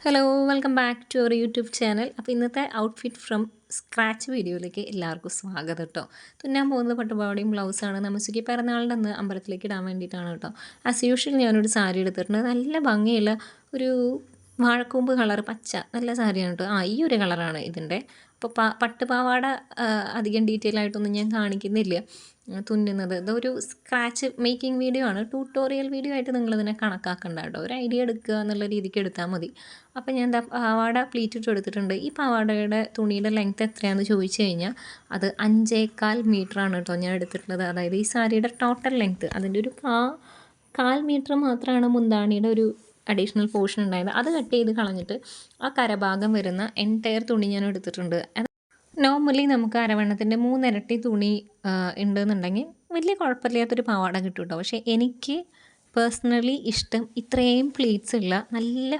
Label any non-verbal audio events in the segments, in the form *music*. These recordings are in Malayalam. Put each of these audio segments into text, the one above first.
Hello welcome back to our YouTube channel അപ്പോൾ ഇന്നത്തെ ഔട്ട്ഫിറ്റ് ഫ്രം സ്ക്രാച്ച് വീഡിയോയിലേക്ക് എല്ലാവർക്കും സ്വാഗതം കേട്ടോ തുന്നാൻ പോകുന്നത് പട്ടുപാവടയും ബ്ലൗസാണ് നമുക്കിക്ക് പിറന്നാളിന്റെ അന്ന് അമ്പലത്തിലേക്ക് ഇടാൻ വേണ്ടിയിട്ടാണ് കേട്ടോ ആസ് യൂഷ്വൽ ഞാനൊരു സാരി എടുത്തിട്ടുണ്ട്. നല്ല ഭംഗിയുള്ള ഒരു വാഴക്കൂമ്പ് കളർ പച്ച നല്ല സാരിയാണ് കേട്ടോ ആ ഈ ഒരു കളറാണ് ഇതിന്റെ. അപ്പോൾ പ പട്ടുപാവാട അധികം ഡീറ്റെയിൽ ആയിട്ടൊന്നും ഞാൻ കാണിക്കുന്നില്ല. തുന്നുന്നത്. ഇതൊരു സ്ക്രാച്ച് മേക്കിംഗ് വീഡിയോ ആണ്. ട്യൂട്ടോറിയൽ വീഡിയോ ആയിട്ട് നിങ്ങളിതിനെ കണക്കാക്കണ്ട കേട്ടോ. ഒരു ഐഡിയ എടുക്കുക എന്നുള്ള രീതിക്ക് എടുത്താൽ മതി. അപ്പോൾ ഞാൻ എന്താ പാവാട പ്ലീറ്റ് ഇട്ട് എടുത്തിട്ടുണ്ട്. ഈ പാവാടയുടെ തുണിയുടെ ലെങ്ത് എത്രയാണെന്ന് ചോദിച്ചു കഴിഞ്ഞാൽ അത് അഞ്ചേകാൽ മീറ്ററാണ് കേട്ടോ ഞാൻ എടുത്തിട്ടുള്ളത്. അതായത് ഈ സാരിയുടെ ടോട്ടൽ ലെങ്ത് അതിന്റെ ഒരു കാ കാൽ മീറ്റർ മാത്രമാണ് മുന്താണിയുടെ ഒരു അഡീഷണൽ പോർഷൻ ഉണ്ടായത്. അത് കട്ട് ചെയ്ത് കളഞ്ഞിട്ട് ആ കരഭാഗം വരുന്ന എന്റയർ തുണി ഞാൻ എടുത്തിട്ടുണ്ട്. നോർമലി നമുക്ക് അരവണ്ണത്തിന്റെ മൂന്നിരട്ടി തുണി ഉണ്ടെന്നുണ്ടെങ്കിൽ വലിയ കുഴപ്പമില്ലാത്തൊരു പാവാട കിട്ടും കേട്ടോ പക്ഷേ എനിക്ക് പേഴ്സണലി ഇഷ്ടം ഇത്രയും പ്ലീറ്റ്സ് ഉള്ള നല്ല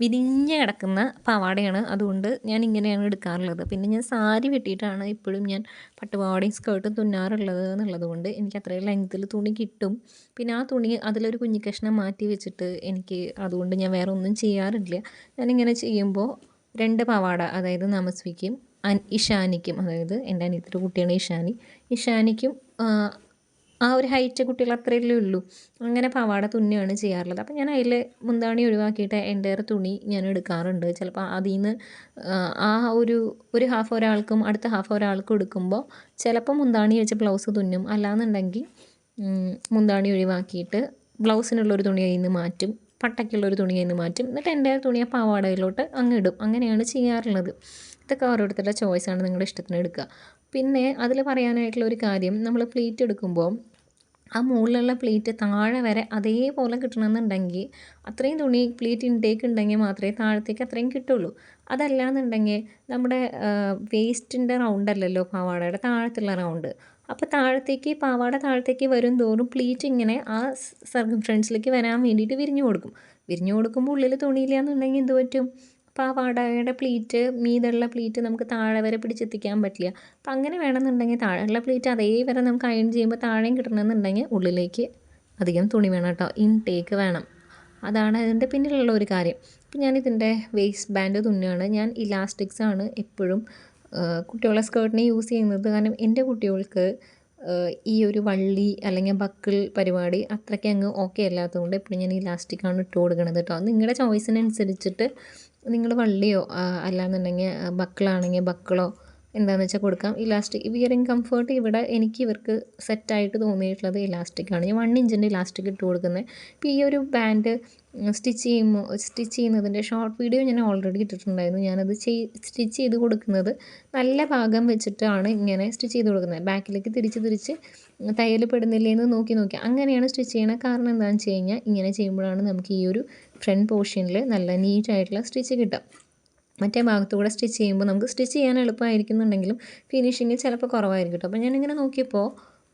വിരിഞ്ഞ് കിടക്കുന്ന പാവാടയാണ് അതുകൊണ്ട് ഞാൻ ഇങ്ങനെയാണ് എടുക്കാറുള്ളത്. പിന്നെ ഞാൻ സാരി വെട്ടിയിട്ടാണ് ഇപ്പോഴും ഞാൻ പട്ടുപാവാടയും സ്കേർട്ടും തുന്നാറുള്ളത് എന്നുള്ളത് കൊണ്ട് എനിക്ക് അത്രയും ലെങ്ത്തിൽ തുണി കിട്ടും. പിന്നെ ആ തുണി അതിലൊരു കുഞ്ഞി കഷ്ണം മാറ്റി വെച്ചിട്ട് എനിക്ക് അതുകൊണ്ട് ഞാൻ വേറെ ഒന്നും ചെയ്യാറില്ല. ഞാനിങ്ങനെ ചെയ്യുമ്പോൾ രണ്ട് പാവാട അതായത് നമസ്വിക്കും അൻ ഇഷാനിക്കും അതായത് എന്റെ അനിയത്തിന്റെ കുട്ടിയാണ് ഇഷാനി. ഇഷാനിക്കും ആ, ഒരു ഹൈറ്റ് കുട്ടികൾ അത്രയല്ലേ ഉള്ളൂ. അങ്ങനെ പാവാട തുന്നുകയാണ് ചെയ്യാറുള്ളത്. അപ്പം ഞാൻ അതിൽ മുന്താണി ഒഴിവാക്കിയിട്ട് എന്റെ തുണി ഞാൻ എടുക്കാറുണ്ട്. ചിലപ്പോൾ അതിൽ നിന്ന് ആ ഒരു ഒരു ഹാഫ് ഒരാൾക്കും അടുത്ത ഹാഫ് ഒരാൾക്കും എടുക്കുമ്പോൾ ചിലപ്പോൾ മുന്താണി വെച്ച് ബ്ലൗസ് തുന്നും. അല്ലാന്നുണ്ടെങ്കിൽ മുന്താണി ഒഴിവാക്കിയിട്ട് ബ്ലൗസിനുള്ളൊരു തുണി അതിൽ നിന്ന് മാറ്റും. പട്ടയ്ക്കുള്ളൊരു തുണി നിന്ന് മാറ്റും. എന്നിട്ട് എന്റെ തുണി ആ പാവാടയിലോട്ട് അങ്ങ് ഇടും. അങ്ങനെയാണ് ചെയ്യാറുള്ളത്. ഇതൊക്കെ ഓരോരുത്തരുടെ ചോയ്സാണ് നിങ്ങളുടെ ഇഷ്ടത്തിന് എടുക്കുക. പിന്നെ അതിൽ പറയാനായിട്ടുള്ള ഒരു കാര്യം നമ്മൾ പ്ലീറ്റ് എടുക്കുമ്പോൾ ആ മുകളിലുള്ള പ്ലേറ്റ് താഴെ വരെ അതേപോലെ കിട്ടണമെന്നുണ്ടെങ്കിൽ അത്രയും തുണി പ്ലേറ്റ് ഇൻടേക്ക് ഉണ്ടെങ്കിൽ മാത്രമേ താഴത്തേക്ക് അത്രയും കിട്ടുള്ളൂ. അതല്ലാന്നുണ്ടെങ്കിൽ നമ്മുടെ വേസ്റ്റിന്റെ റൗണ്ട് അല്ലല്ലോ പാവാടയുടെ താഴത്തുള്ള റൗണ്ട് അപ്പോൾ താഴത്തേക്ക് പാവാട താഴത്തേക്ക് വരും തോറും പ്ലീറ്റ് ഇങ്ങനെ ആ സർക്കം ഫ്രണ്ട്സിലേക്ക് വരാൻ വേണ്ടിയിട്ട് വിരിഞ്ഞു കൊടുക്കും. വിരിഞ്ഞു കൊടുക്കുമ്പോൾ ഉള്ളിൽ തുണിയില്ല എന്നുണ്ടെങ്കിൽ എന്ത് പറ്റും? പാവാടയുടെ പ്ലീറ്റ് മീതുള്ള പ്ലീറ്റ് നമുക്ക് താഴെ വരെ പിടിച്ചെത്തിക്കാൻ പറ്റില്ല. അപ്പം അങ്ങനെ വേണമെന്നുണ്ടെങ്കിൽ താഴെയുള്ള പ്ലീറ്റ് അതേ വരെ നമുക്ക് അയൺ ചെയ്യുമ്പോൾ താഴെയും കിട്ടണമെന്നുണ്ടെങ്കിൽ ഉള്ളിലേക്ക് അധികം തുണി വേണം കേട്ടോ. ഇൻടേക്ക് വേണം. അതാണ് അതിന്റെ പിന്നിലുള്ള ഒരു കാര്യം. ഇപ്പം ഞാൻ ഇതിന്റെ വേസ്റ്റ് ബാൻഡ് തുന്നുകയാണ് ഞാൻ ഇലാസ്റ്റിക്സ് ആണ് എപ്പോഴും കുട്ടികളുടെ കുട്ടികളെ സ്കേർട്ടിന് യൂസ് ചെയ്യുന്നത്. കാരണം എന്റെ കുട്ടികൾക്ക് ഈ ഒരു വള്ളി അല്ലെങ്കിൽ ബക്കിൾ പരിപാടി അത്രയ്ക്ക് അങ്ങ് ഓക്കെ അല്ലാത്തതുകൊണ്ട് എപ്പോഴും ഞാൻ ഇലാസ്റ്റിക്കാണ് ഇട്ട് കൊടുക്കുന്നത് കേട്ടോ. നിങ്ങളുടെ ചോയ്സിനനുസരിച്ചിട്ട് നിങ്ങൾ വള്ളിയോ അല്ലാന്നുണ്ടെങ്കിൽ ബക്കിളാണെങ്കിൽ ബക്കിളോ എന്താണെന്ന് വെച്ചാൽ കൊടുക്കാം. ഇലാസ്റ്റിക് വിയറിങ് കംഫേർട്ട് ഇവിടെ എനിക്ക് ഇവർക്ക് സെറ്റായിട്ട് തോന്നിയിട്ടുള്ളത് ഇലാസ്റ്റിക്കാണ് ഞാൻ വൺ ഇഞ്ചിന്റെ ഇലാസ്റ്റിക് ഇട്ട് കൊടുക്കുന്നത് ഇപ്പോൾ ഈ ഒരു ബാൻഡ് സ്റ്റിച്ച് ചെയ്യുമ്പോൾ സ്റ്റിച്ച് ചെയ്യുന്നതിന്റെ ഷോർട്ട് വീഡിയോ ഞാൻ ഓൾറെഡി ഇട്ടിട്ടുണ്ടായിരുന്നു. ഞാനത് ചെയ് സ്റ്റിച്ച് ചെയ്ത് കൊടുക്കുന്നത് നല്ല ഭാഗം വെച്ചിട്ടാണ് ഇങ്ങനെ സ്റ്റിച്ച് ചെയ്ത് കൊടുക്കുന്നത്. ബാക്കിലേക്ക് തിരിച്ച് തിരിച്ച് തയ്യൽ പെടുന്നില്ലേന്ന് നോക്കി നോക്കി അങ്ങനെയാണ് സ്റ്റിച്ച് ചെയ്യണത് കാരണം എന്താണെന്ന് വെച്ച് കഴിഞ്ഞാൽ ഇങ്ങനെ ചെയ്യുമ്പോഴാണ് നമുക്ക് ഈ ഒരു ഫ്രണ്ട് പോർഷനിൽ നല്ല നീറ്റായിട്ടുള്ള സ്റ്റിച്ച് കിട്ടും. മറ്റേ ഭാഗത്തുകൂടെ സ്റ്റിച്ച് ചെയ്യുമ്പോൾ നമുക്ക് സ്റ്റിച്ച് ചെയ്യാൻ എളുപ്പമായിരിക്കുന്നുണ്ടെങ്കിലും ഫിനിഷിങ് ചിലപ്പോൾ കുറവായിരിക്കും കേട്ടോ. അപ്പോൾ ഞാനിങ്ങനെ നോക്കിയപ്പോൾ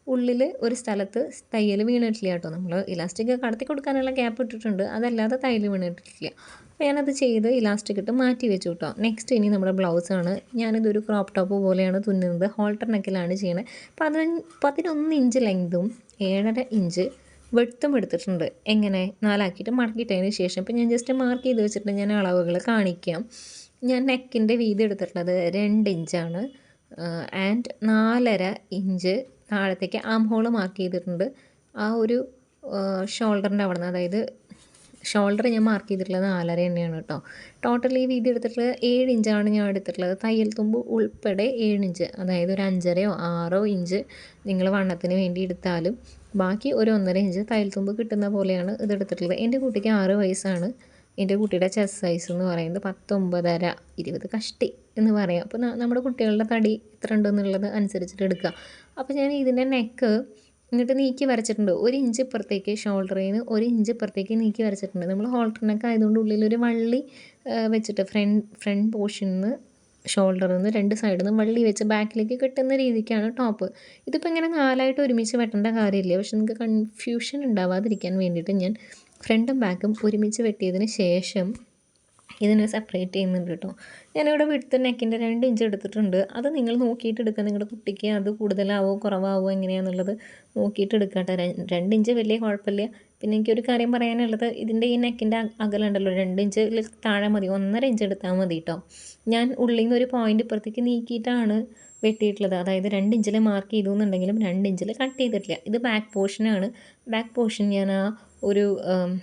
ഉള്ളിൽ ഒരു സ്ഥലത്ത് തയ്യൽ വീണിട്ടില്ല കേട്ടോ. നമ്മൾ ഇലാസ്റ്റിക് കടത്തി കൊടുക്കാനുള്ള ഗ്യാപ്പ് ഇട്ടിട്ടുണ്ട്. അതല്ലാതെ തയ്യൽ വീണിട്ടില്ല. അപ്പോൾ ഞാനത് ചെയ്ത് ഇലാസ്റ്റിക് ഇട്ട് മാറ്റി വെച്ചു കേട്ടോ. നെക്സ്റ്റ് ഇനി നമ്മുടെ ബ്ലൗസാണ് ഞാനിതൊരു ക്രോപ്പ് ടോപ്പ് പോലെയാണ് തുന്നുന്നത്. ഹോൾട്ടർ നെക്കിലാണ് ചെയ്യണത് പതിനഞ്ച് പതിനൊന്ന് ഇഞ്ച് ലെങ്തും ഏഴര ഇഞ്ച് വെട്ടും എടുത്തിട്ടുണ്ട് എങ്ങനെ? നാലാക്കിയിട്ട് മടക്കിയിട്ടതിന് ശേഷം. ഇപ്പം ഞാൻ ജസ്റ്റ് മാർക്ക് ചെയ്ത് വെച്ചിട്ട് ഞാൻ അളവുകൾ കാണിക്കാം. ഞാൻ നെക്കിന്റെ വീതി എടുത്തിട്ടുള്ളത് രണ്ട് ഇഞ്ചാണ്. ആൻഡ് നാലര ഇഞ്ച് താഴത്തേക്ക് ആം ഹോൾ മാർക്ക് ചെയ്തിട്ടുണ്ട്. ആ ഒരു ഷോൾഡറിന്റെ അവിടെ നിന്ന് അതായത് ഷോൾഡർ ഞാൻ മാർക്ക് ചെയ്തിട്ടുള്ളത് നാലര തന്നെയാണ് കേട്ടോ. ടോട്ടൽ ഈ വീതി എടുത്തിട്ടുള്ളത് ഏഴ് ഇഞ്ചാണ് ഞാൻ എടുത്തിട്ടുള്ളത്. തയ്യൽ തുമ്പ് ഉൾപ്പെടെ ഏഴ് ഇഞ്ച്. അതായത് ഒരു അഞ്ചരയോ ആറോ ഇഞ്ച് നിങ്ങൾ വണ്ണത്തിന് വേണ്ടി എടുത്താലും ബാക്കി ഒരു ഒന്നര ഇഞ്ച് തയ്യൽത്തുമ്പ് കിട്ടുന്ന പോലെയാണ് ഇത് എടുത്തിട്ടുള്ളത് എന്റെ കുട്ടിക്ക് ആറ് വയസ്സാണ്. എന്റെ കുട്ടിയുടെ ചെസ് സൈസ് എന്ന് പറയുന്നത് പത്തൊമ്പതര ഇരുപത് കഷ്ടി എന്ന് പറയാം. അപ്പോൾ നമ്മുടെ കുട്ടികളുടെ തടി എത്ര ഉണ്ടെന്നുള്ളത് അനുസരിച്ചിട്ട് എടുക്കുക. അപ്പോൾ ഞാൻ ഇതിന്റെ നെക്ക് എന്നിട്ട് നീക്കി വരച്ചിട്ടുണ്ട്. ഒരു ഇഞ്ച് ഇപ്പുറത്തേക്ക് ഷോൾഡറിൽ നിന്ന് ഒരു ഇഞ്ച് ഇപ്പുറത്തേക്ക് നീക്കി വരച്ചിട്ടുണ്ട്. നമ്മൾ ഹോൾട്ടർ നെക്ക് ആയതുകൊണ്ട് ഒരു വള്ളി വെച്ചിട്ട് ഫ്രണ്ട് ഫ്രണ്ട് പോർഷനിൽ നിന്ന് ഷോൾഡറിൽ നിന്ന് രണ്ട് സൈഡിൽ നിന്ന് വള്ളി വെച്ച് ബാക്കിലേക്ക് കെട്ടുന്ന രീതിക്കാണ് ടോപ്പ്. ഇതിപ്പോൾ ഇങ്ങനെ നാലായിട്ട് ഒരുമിച്ച് വെട്ടേണ്ട കാര്യമില്ല. പക്ഷെ നിങ്ങൾക്ക് കൺഫ്യൂഷൻ ഉണ്ടാവാതിരിക്കാൻ വേണ്ടിയിട്ട് ഞാൻ ഫ്രണ്ടും ബാക്കും ഒരുമിച്ച് വെട്ടിയതിന് ശേഷം ഇതിനെ സെപ്പറേറ്റ് ചെയ്യുന്നുണ്ട് കേട്ടോ. ഞാനിവിടെ വിടുത്ത നെക്കിന്റെ രണ്ട് ഇഞ്ച് എടുത്തിട്ടുണ്ട്. അത് നിങ്ങൾ നോക്കിയിട്ട് എടുക്കുക. നിങ്ങളുടെ കുട്ടിക്ക് അത് കൂടുതലാവോ കുറവാവോ എങ്ങനെയാണെന്നുള്ളത് നോക്കിയിട്ട് എടുക്കുക കേട്ടോ രണ്ട് ഇഞ്ച് വലിയ കുഴപ്പമില്ല. പിന്നെ എനിക്കൊരു കാര്യം പറയാനുള്ളത്. ഇതിന്റെ ഈ നെക്കിന്റെ അകലുണ്ടല്ലോ രണ്ട് ഇഞ്ചിൽ താഴെ മതി. ഒന്നര ഇഞ്ച് എടുത്താൽ മതി കേട്ടോ ഞാൻ ഉള്ളിൽ നിന്ന് ഒരു പോയിന്റ് ഇപ്പുറത്തേക്ക് നീക്കിയിട്ടാണ് വെട്ടിയിട്ടുള്ളത്. അതായത് രണ്ട് ഇഞ്ചിൽ മാർക്ക് ചെയ്തു എന്നുണ്ടെങ്കിലും രണ്ട് ഇഞ്ചിൽ കട്ട് ചെയ്തിട്ടില്ല. ഇത് ബാക്ക് പോർഷനാണ് ബാക്ക് പോർഷൻ ഞാൻ ആ ഒരു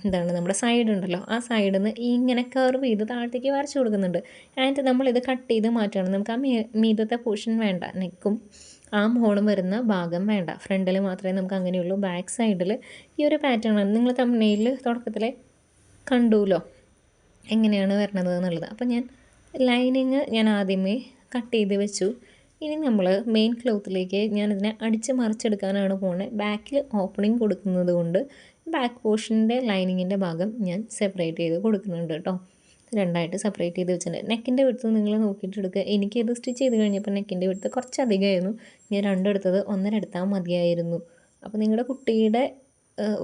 എന്താണ് നമ്മുടെ സൈഡ് ഉണ്ടല്ലോ ആ സൈഡിൽ നിന്ന് ഇങ്ങനെ കർവ് ചെയ്ത് താഴത്തേക്ക് വരച്ചു കൊടുക്കുന്നുണ്ട്. ആൻഡ് നമ്മളിത് കട്ട് ചെയ്ത് മാറ്റുകയാണ് നമുക്ക് ആ മീതത്തെ പോർഷൻ വേണ്ട നെക്കും ആ ഹോളും വരുന്ന ഭാഗം വേണ്ട. ഫ്രണ്ടിൽ മാത്രമേ നമുക്ക് അങ്ങനെയുള്ളൂ. ബാക്ക് സൈഡിൽ ഈ ഒരു പാറ്റേൺ ആണ്. നിങ്ങൾ തമ്മിൽ തുടക്കത്തിൽ കണ്ടുല്ലോ എങ്ങനെയാണ് വരണത് എന്നുള്ളത്. അപ്പോൾ ഞാൻ ലൈനിങ് ഞാൻ ആദ്യമേ കട്ട് ചെയ്ത് വെച്ചു. ഇനി നമ്മൾ മെയിൻ ക്ലോത്തിലേക്ക് ഞാനിതിനെ അടിച്ച് മറിച്ചെടുക്കാനാണ് പോകുന്നത് ബാക്കിൽ ഓപ്പണിംഗ് കൊടുക്കുന്നത് കൊണ്ട് ബാക്ക് പോർഷന്റെ ലൈനിങ്ങിന്റെ ഭാഗം ഞാൻ സെപ്പറേറ്റ് ചെയ്ത് കൊടുക്കുന്നുണ്ട് കേട്ടോ. രണ്ടായിട്ട് സെപ്പറേറ്റ് ചെയ്ത് വെച്ചിട്ടുണ്ട്. നെക്കിന്റെ വിടുത്ത് നിങ്ങൾ നോക്കിയിട്ട് എടുക്കുക എനിക്കിത് സ്റ്റിച്ച് ചെയ്ത് കഴിഞ്ഞപ്പോൾ നെക്കിന്റെ വിടുത്ത് കുറച്ച് അധികമായിരുന്നു ഞാൻ രണ്ടെടുത്തത് ഒന്നര എടുത്താൽ മതിയായിരുന്നു. അപ്പോൾ നിങ്ങളുടെ കുട്ടിയുടെ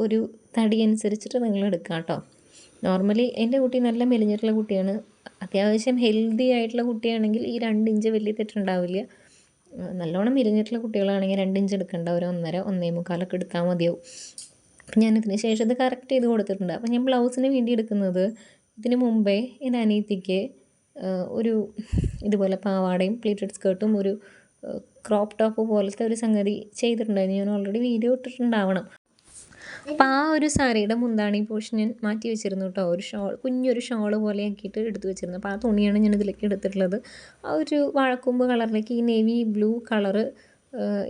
ഒരു തടി അനുസരിച്ചിട്ട് നിങ്ങൾ എടുക്കുക കേട്ടോ. നോർമലി എന്റെ കുട്ടി നല്ല മെലിഞ്ഞിട്ടുള്ള കുട്ടിയാണ്. അത്യാവശ്യം ഹെൽത്തി ആയിട്ടുള്ള കുട്ടിയാണെങ്കിൽ ഈ രണ്ട് ഇഞ്ച് വലിയ തെറ്റുണ്ടാവില്ല. നല്ലോണം മെലിഞ്ഞിട്ടുള്ള കുട്ടികളാണെങ്കിൽ രണ്ട് ഇഞ്ച് എടുക്കേണ്ട. ഒരു ഒന്നര ഒന്നേ മുക്കാലൊക്കെ എടുത്താൽ മതിയാവും. ഞാനിതിന് ശേഷം ഇത് കറക്റ്റ് ചെയ്ത് കൊടുത്തിട്ടുണ്ട്. അപ്പം ഞാൻ ബ്ലൗസിന് വേണ്ടി എടുക്കുന്നത് ഇതിന് മുമ്പേ എന്റെ അനിയത്തിക്ക് ഒരു ഇതുപോലെ പാവാടയും പ്ലീറ്റഡ് സ്കേർട്ടും ഒരു ക്രോപ്പ് ടോപ്പ് പോലത്തെ ഒരു സംഗതി ചെയ്തിട്ടുണ്ടായിരുന്നു. ഞാൻ ഓൾറെഡി വീഡിയോ ഇട്ടിട്ടുണ്ടാവണം. അപ്പോൾ ആ ഒരു സാരിയുടെ മുന്താണി പോഷൻ ഞാൻ മാറ്റി വെച്ചിരുന്നു കേട്ടോ ഒരു ഷോൾ കുഞ്ഞൊരു ഷോൾ പോലെ ആക്കിയിട്ട് എടുത്തു വെച്ചിരുന്നു. അപ്പോൾ ആ തുണിയാണ് ഞാൻ ഇതിലേക്ക് എടുത്തിട്ടുള്ളത്. ആ ഒരു വാഴക്കൊമ്പ് കളറിലേക്ക് ഈ നേവി ബ്ലൂ കളറ്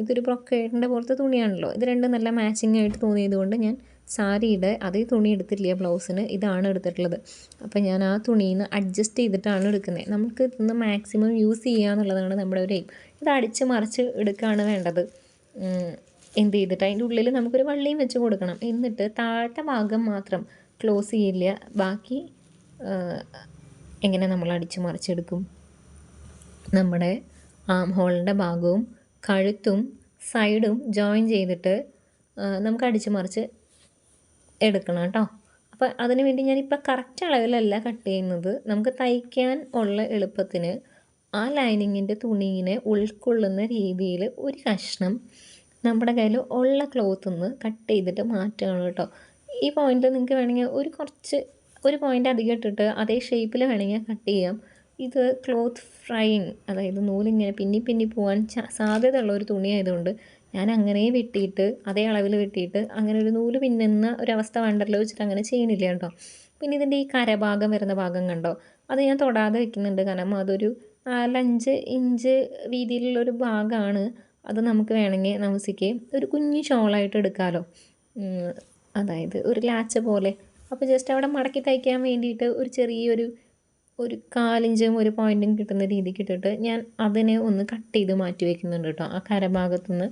ഇതൊരു ബ്രൊക്കേഡിന്റെ പോലത്തെ തുണിയാണല്ലോ. ഇത് രണ്ടും നല്ല മാച്ചിങ് ആയിട്ട് തോന്നിയത് കൊണ്ട് ഞാൻ സാരിയുടെ അതേ തുണി എടുത്തിട്ടില്ല ബ്ലൗസിന്. ഇതാണ് എടുത്തിട്ടുള്ളത്. അപ്പോൾ ഞാൻ ആ തുണിയിൽ നിന്ന് അഡ്ജസ്റ്റ് ചെയ്തിട്ടാണ് എടുക്കുന്നത് നമുക്ക് ഇന്ന് മാക്സിമം യൂസ് ചെയ്യുക എന്നുള്ളതാണ് നമ്മുടെ ഒരു എയിം ഇത് അടിച്ച് മറിച്ച് എടുക്കുകയാണ് വേണ്ടത്. എന്ത് ചെയ്തിട്ട്? അതിന്റെ ഉള്ളിൽ നമുക്കൊരു വള്ളിയും വെച്ച് കൊടുക്കണം. എന്നിട്ട് താഴത്തെ ഭാഗം മാത്രം ക്ലോസ് ചെയ്യില്ല. ബാക്കി എങ്ങനെ നമ്മൾ അടിച്ച് മറിച്ചെടുക്കും നമ്മുടെ ആം ഹോളിന്റെ ഭാഗവും കഴുത്തും സൈഡും ജോയിൻ ചെയ്തിട്ട് നമുക്ക് അടിച്ച് മറിച്ച് എടുക്കണം കേട്ടോ. അപ്പോൾ അതിന് വേണ്ടി ഞാനിപ്പോൾ കറക്റ്റ് അളവിലല്ല കട്ട് ചെയ്യുന്നത്. നമുക്ക് തയ്ക്കാൻ ഉള്ള എളുപ്പത്തിന് ആ ലൈനിങ്ങിന്റെ തുണിയിനെ ഉൾക്കൊള്ളുന്ന രീതിയിൽ ഒരു കഷ്ണം നമ്മുടെ കയ്യിൽ ഉള്ള ക്ലോത്ത് ഒന്ന് കട്ട് ചെയ്തിട്ട് മാറ്റണം കേട്ടോ. ഈ പോയിന്റിൽ നിങ്ങൾക്ക് വേണമെങ്കിൽ ഒരു കുറച്ച് ഒരു പോയിന്റ് അധികം ഇട്ടിട്ട് അതേ ഷേപ്പിൽ വേണമെങ്കിൽ കട്ട് ചെയ്യാം. ഇത് ക്ലോത്ത് ഫ്രൈയിങ് അതായത് നൂലിങ്ങനെ പിന്നി പിന്നി പോകാൻ സാധ്യതയുള്ള ഒരു തുണി ആയതുകൊണ്ട് ഞാൻ അങ്ങനെ വെട്ടിയിട്ട് അതേ അളവിൽ വെട്ടിയിട്ട് അങ്ങനെ ഒരു നൂൽ പിന്നുന്ന ഒരവസ്ഥ വേണ്ടല്ലോ വെച്ചിട്ട് അങ്ങനെ ചെയ്യണില്ല കേട്ടോ. പിന്നെ ഇതിന്റെ ഈ കരഭാഗം വരുന്ന ഭാഗം കണ്ടോ? അത് ഞാൻ തൊടാതെ വെക്കുന്നുണ്ട്. കാരണം അതൊരു നാലഞ്ച് ഇഞ്ച് വീതിയിലുള്ളൊരു ഭാഗമാണ്. അത് നമുക്ക് വേണമെങ്കിൽ നമസിക്ക് ഒരു കുഞ്ഞു ഷോളായിട്ട് എടുക്കാമല്ലോ അതായത് ഒരു ലാച്ച പോലെ. അപ്പോൾ ജസ്റ്റ് അവിടെ മടക്കി തയ്ക്കാൻ വേണ്ടിയിട്ട് ഒരു ചെറിയൊരു ഒരു കാലിഞ്ചും ഒരു പോയിന്റും കിട്ടുന്ന രീതിക്ക് ഇട്ടിട്ട് ഞാൻ അതിനെ ഒന്ന് കട്ട് ചെയ്ത് മാറ്റി വയ്ക്കുന്നുണ്ട് കേട്ടോ ആ കരഭാഗത്തുനിന്ന്.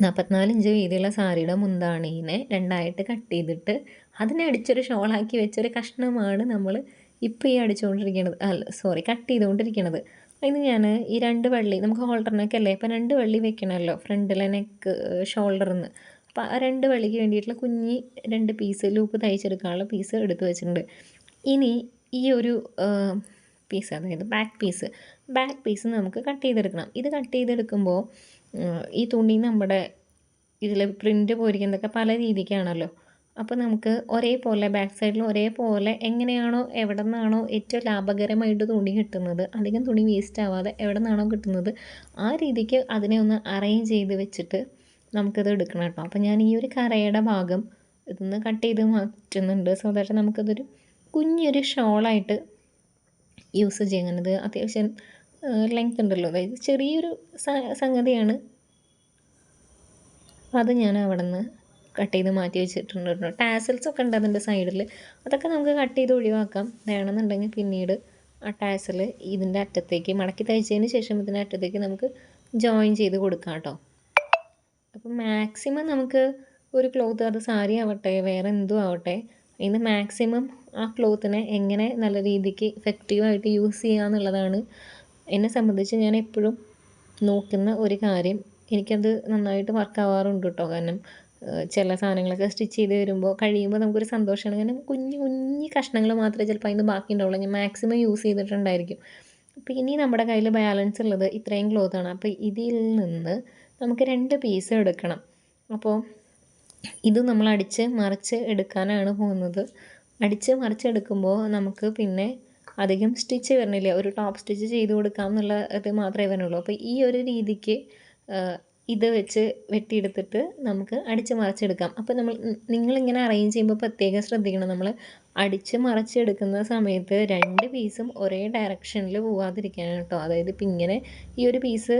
നാൽപ്പത്തിനാല് ഇഞ്ച് വീതിയുള്ള സാരിയുടെ മുന്താണീനെ രണ്ടായിട്ട് കട്ട് ചെയ്തിട്ട് അതിനെ അടിച്ചൊരു ഷോളാക്കി വെച്ചൊരു കഷ്ണമാണ് നമ്മൾ ഇപ്പോൾ ഈ അടിച്ചുകൊണ്ടിരിക്കുന്നത് അല്ല സോറി കട്ട് ചെയ്തുകൊണ്ടിരിക്കുന്നത് അതിന് ഞാൻ ഈ രണ്ട് വള്ളി നമുക്ക് ഹോൾഡറിനൊക്കെ നെക്ക് അല്ലേ? ഇപ്പം രണ്ട് വള്ളി വെക്കണമല്ലോ ഫ്രണ്ടിലെ നെക്ക് ഷോൾഡറിന്ന് അപ്പോൾ ആ രണ്ട് വള്ളിക്ക് വേണ്ടിയിട്ടുള്ള കുഞ്ഞി രണ്ട് പീസ് ലൂപ്പ് തയ്ച്ചെടുക്കാനുള്ള പീസ് എടുത്ത് വെച്ചിട്ടുണ്ട്. ഇനി ഈ ഒരു പീസ് അതായത് ബാക്ക് പീസ് ബാക്ക് പീസ് നമുക്ക് കട്ട് ചെയ്തെടുക്കണം. ഇത് കട്ട് ചെയ്തെടുക്കുമ്പോൾ ഈ തുണി നമ്മുടെ ഇതിൽ പ്രിന്റ് പോയിരിക്കുന്നതൊക്കെ പല രീതിക്കാണല്ലോ. അപ്പോൾ നമുക്ക് ഒരേപോലെ ബാക്ക് സൈഡിൽ ഒരേപോലെ എങ്ങനെയാണോ എവിടെ നിന്നാണോ ഏറ്റവും ലാഭകരമായിട്ട് തുണി കിട്ടുന്നത് അധികം തുണി വേസ്റ്റ് ആവാതെ എവിടെ നിന്നാണോ കിട്ടുന്നത് ആ രീതിക്ക് അതിനെ ഒന്ന് അറേഞ്ച് ചെയ്ത് വെച്ചിട്ട് നമുക്കത് എടുക്കണം കേട്ടോ. അപ്പോൾ ഞാൻ ഈ ഒരു കറയുടെ ഭാഗം ഇതൊന്ന് കട്ട് ചെയ്ത് മാറ്റുന്നുണ്ട്. സോ ദാറ്റ് നമുക്കതൊരു കുഞ്ഞൊരു ഷോളായിട്ട് യൂസ് ചെയ്യുന്നത് അത്യാവശ്യം ലെങ്ത് ഉണ്ടല്ലോ. അതായത് ചെറിയൊരു സംഗതിയാണ്. അത് ഞാൻ അവിടെ നിന്ന് കട്ട് ചെയ്ത് മാറ്റി വെച്ചിട്ടുണ്ട് കേട്ടോ. ടാസൽസ് ഒക്കെ ഉണ്ട് അതിന്റെ സൈഡിൽ അതൊക്കെ നമുക്ക് കട്ട് ചെയ്ത് ഒഴിവാക്കാം. വേണമെന്നുണ്ടെങ്കിൽ പിന്നീട് ആ ടാസൽ ഇതിന്റെ അറ്റത്തേക്ക് മടക്കി തയ്ച്ചതിന് ശേഷം ഇതിന്റെ അറ്റത്തേക്ക് നമുക്ക് ജോയിൻ ചെയ്ത് കൊടുക്കാം കേട്ടോ. അപ്പം മാക്സിമം നമുക്ക് ഒരു ക്ലോത്ത് അത് സാരി ആവട്ടെ വേറെ എന്തും ആവട്ടെ ഇന്ന് മാക്സിമം ആ ക്ലോത്തിനെ എങ്ങനെ നല്ല രീതിക്ക് എഫക്റ്റീവായിട്ട് യൂസ് ചെയ്യുക എന്നുള്ളതാണ് എന്നെ സംബന്ധിച്ച് ഞാൻ എപ്പോഴും നോക്കുന്ന ഒരു കാര്യം എനിക്കത് നന്നായിട്ട് വർക്കാവാറുണ്ട് കേട്ടോ കാരണം ചില സാധനങ്ങളൊക്കെ സ്റ്റിച്ച് ചെയ്ത് വരുമ്പോൾ കഴിയുമ്പോൾ നമുക്കൊരു സന്തോഷമാണ് കാരണം കുഞ്ഞു കുഞ്ഞു കഷ്ണങ്ങൾ മാത്രമേ ചിലപ്പോൾ അതിന് ബാക്കി ഉണ്ടാവുള്ളൂ ഞാൻ മാക്സിമം യൂസ് ചെയ്തിട്ടുണ്ടായിരിക്കും. അപ്പോൾ ഇനി നമ്മുടെ കയ്യിൽ ബാലൻസ് ഉള്ളത് ഇത്രയും ക്ലോത്താണ് അപ്പോൾ ഇതിൽ നിന്ന് നമുക്ക് രണ്ട് പീസ് എടുക്കണം. അപ്പോൾ ഇത് നമ്മൾ അടിച്ച് മറിച്ച് എടുക്കാനാണ് പോകുന്നത്. അടിച്ച് മറിച്ച് എടുക്കുമ്പോൾ നമുക്ക് പിന്നെ അധികം സ്റ്റിച്ച് വരണില്ല. ഒരു ടോപ്പ് സ്റ്റിച്ച് ചെയ്ത് കൊടുക്കാം എന്നുള്ള ഇത് മാത്രമേ വരുന്നുള്ളൂ അപ്പോൾ ഈ ഒരു രീതിക്ക് ഇത് വെച്ച് വെട്ടിയെടുത്തിട്ട് നമുക്ക് അടിച്ച് മറിച്ചെടുക്കാം. അപ്പോൾ നമ്മൾ നിങ്ങളിങ്ങനെ അറേഞ്ച് ചെയ്യുമ്പോൾ പ്രത്യേകം ശ്രദ്ധിക്കണം. നമ്മൾ അടിച്ച് മറിച്ചെടുക്കുന്ന സമയത്ത് രണ്ട് പീസും ഒരേ ഡയറക്ഷനിൽ പോവാതിരിക്കാൻ കേട്ടോ അതായത് ഇപ്പം ഇങ്ങനെ ഈ ഒരു പീസ്